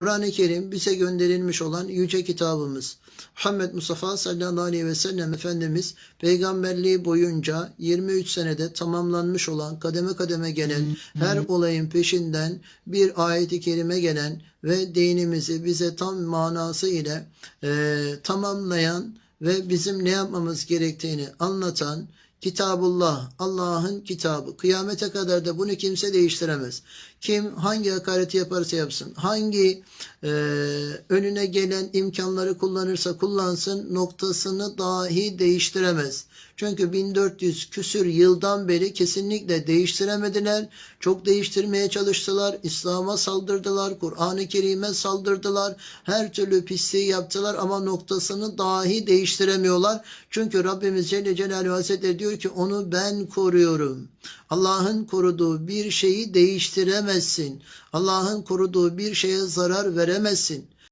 Kur'an-ı Kerim bize gönderilmiş olan yüce kitabımız. Muhammed Mustafa sallallahu aleyhi ve sellem Efendimiz peygamberliği boyunca 23 senede tamamlanmış olan kademe kademe gelen her olayın peşinden bir ayeti kerime gelen ve dinimizi bize tam manası ile e, tamamlayan ve bizim ne yapmamız gerektiğini anlatan Kitabullah, Allah'ın kitabı. Kıyamete kadar da bunu kimse değiştiremez. Kim hangi hakareti yaparsa yapsın, hangi e, önüne gelen imkanları kullanırsa kullansın, noktasını dahi değiştiremez. Çünkü 1400 küsür yıldan beri kesinlikle değiştiremediler. Çok değiştirmeye çalıştılar. İslam'a saldırdılar. Kur'an-ı Kerim'e saldırdılar. Her türlü pisliği yaptılar ama noktasını dahi değiştiremiyorlar. Çünkü Rabbimiz Celle Celaluhu Hazretleri diyor ki onu ben koruyorum. Allah'ın koruduğu bir şeyi değiştiremezsin. Allah'ın koruduğu bir şeye zarar veremezsin.